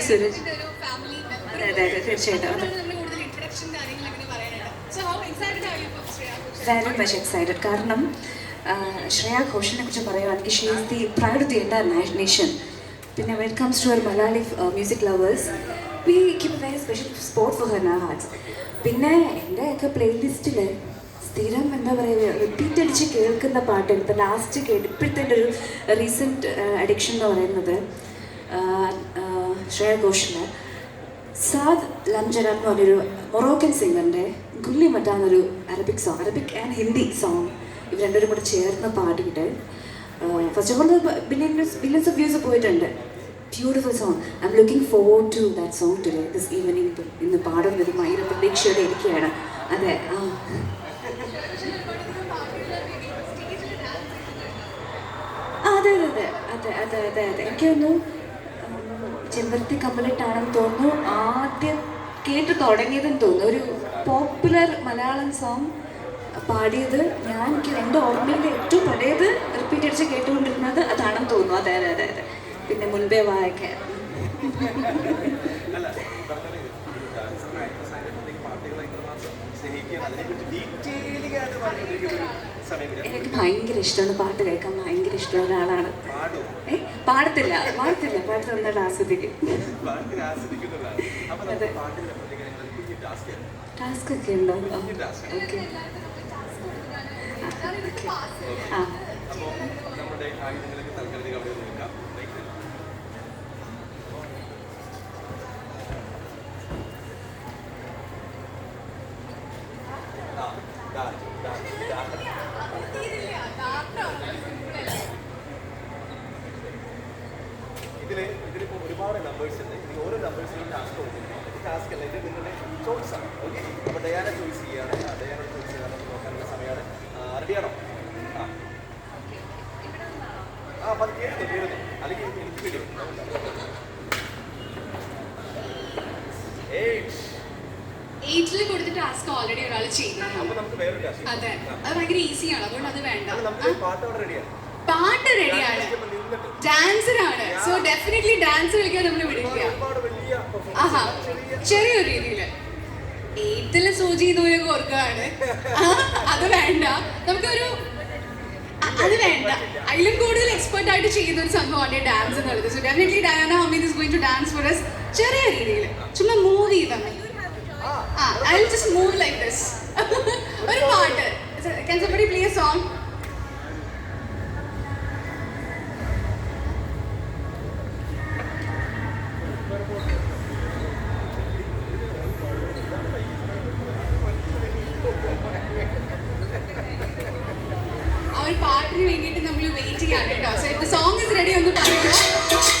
സുരജ്. അതെ, അതെ, അതെ, തീർച്ചയായിട്ടും. വെരി മച്ച് എക്സൈറ്റഡ് കാരണം ശ്രേയ ഘോഷിനെ കുറിച്ച് പറയുകയാണെങ്കിൽ she is the pride of the entire nation പിന്നെ when comes to our Malayali music lovers we keep a very special spot for her hearts പിന്നെ എന്റെയൊക്കെ പ്ലേലിസ്റ്റിൽ സ്ഥിരം എന്താ പറയുക റിപ്പീറ്റ് അടിച്ച് കേൾക്കുന്ന പാട്ട് ഇപ്പം ലാസ്റ്റ് കേട്ട് ഇപ്പോഴത്തെ ഒരു റീസെന്റ് അഡിക്ഷൻ എന്ന് പറയുന്നത് ശ്രേയ ഘോഷിന് സാദ് ലംജന എന്ന് പറഞ്ഞൊരു മൊറോക്കൻ സിംഗറിന്റെ ഗുല്ലി മറ്റ എന്നൊരു Arabic song Arabic and Hindi song ഇവർ രണ്ടുപേരും കൂടെ ചേർന്ന് പാടിയിട്ട് first of all billions billions of views പോയിട്ടുണ്ട്. Beautiful song I'm looking for to that song today this evening ഇന്ന് പാടുന്നത് ഭയങ്കര പ്രതീക്ഷയോടെ ഇരിക്കുകയാണ്. അതെ ആ ആ, അതെ അതെ അതെ അതെ അതെ. എനിക്ക് തോന്നുന്നു ചെമ്പരത്തി കമ്പലിട്ടാണെന്ന് തോന്നുന്നു. ആദ്യം കേട്ട് തുടങ്ങിയതെന്ന് തോന്നുന്നു. ഒരു പോപ്പുലർ മലയാളം സോങ് പാടിയത് ഞാൻ. എനിക്ക് എന്റെ ഓർമ്മയിൽ ഏറ്റവും പഴയത് റിപ്പീറ്റ് അടിച്ച് കേട്ടുകൊണ്ടിരുന്നത് അതാണെന്ന് തോന്നുന്നു. അതെ അതെ അതെ അതെ. പിന്നെ മുൻപേ വായിക്കാൻ എനിക്ക് ഭയങ്കര ഇഷ്ടമാണ് പാട്ട് കേൾക്കാൻ. ഭയങ്കര ഇഷ്ടമുള്ള ഒരാളാണ്. പാടത്തില്ല പാടത്തില്ല പാട്ട് നന്നായിട്ട് ആസ്വദിക്കും. ടാസ്ക് ഒക്കെ ഉണ്ടോ? ഓക്കെ ആ അപ്പോൾ നമ്മുടെ ആയുധങ്ങളൊക്കെ തൽക്കാലത്തേക്ക് അവിടെ ഒന്ന് വെക്കാം Right. ആ, ദാ, ദാ, ദാ. ഇതിൽ ഇതിലിപ്പോ ഒരുപാട് നമ്പേഴ്സ് ഉണ്ട്. ഇതിൽ ഓരോ നമ്പേഴ്സിനും ടാസ്ക് കൊടുക്കുന്നു ടാസ്ക് അല്ല? ഇത് നിങ്ങളുടെ ചോയ്സ് ആണ്. ഓക്കെ അപ്പോൾ ഡയാന ചോയ്സ് ചെയ്യാണ് ആ ഡയാന ചോയ്സ് ചെയ്യാൻ നമുക്ക് നോക്കാനുള്ള സമയമാണ്. റെഡിയാണോ ആ. അപ്പം കേൾക്കുന്നു കേൾക്കുന്നു അല്ലെങ്കിൽ എനിക്ക് വീഡിയോ ഏയ്റ്റ് കൊടുത്തിട്ട് കൊടുത്ത ടാസ്ക് ഓൾറെഡി ഒരാൾ ടാസ്ക് അതെ. അത് ഭയങ്കര ഈസിയാണ് അതുകൊണ്ട് അത് വേണ്ട. പാട്ട് റെഡിയാണ് ആണ് സോ ഡെഫിനറ്റ്ലി ഡാൻസ് കളിക്കാൻ നമ്മൾ വിടില്ല. ആഹാ. ചെറിയൊരു രീതിയിൽ എയ്ത്തിൽ സൂചി നൂലൊക്കെ ഓർക്കുകയാണ് അത് വേണ്ട. നമുക്കൊരു അത് വേണ്ട. അതിലും കൂടുതൽ എക്സ്പെർട്ട് ആയിട്ട് ചെയ്യുന്ന ഒരു സംഭവമാണ് ഡാൻസ് എന്നുള്ളത്. So definitely Diana Hameed is going to dance for us ചെറിയ രീതിയിൽ ചുമ്മാ മൂവ് ചെയ്താൽ മതി. ആ I will just move like this ഒരു പാട്ട്. Can a song? പാട്ടിന് വേണ്ടിയിട്ട് നമ്മൾ വെയിറ്റ് ചെയ്യാം കേട്ടോ. സോ ഇപ്പൊ സോങ് ഇസ് റെഡി ഒന്ന് പറയുക.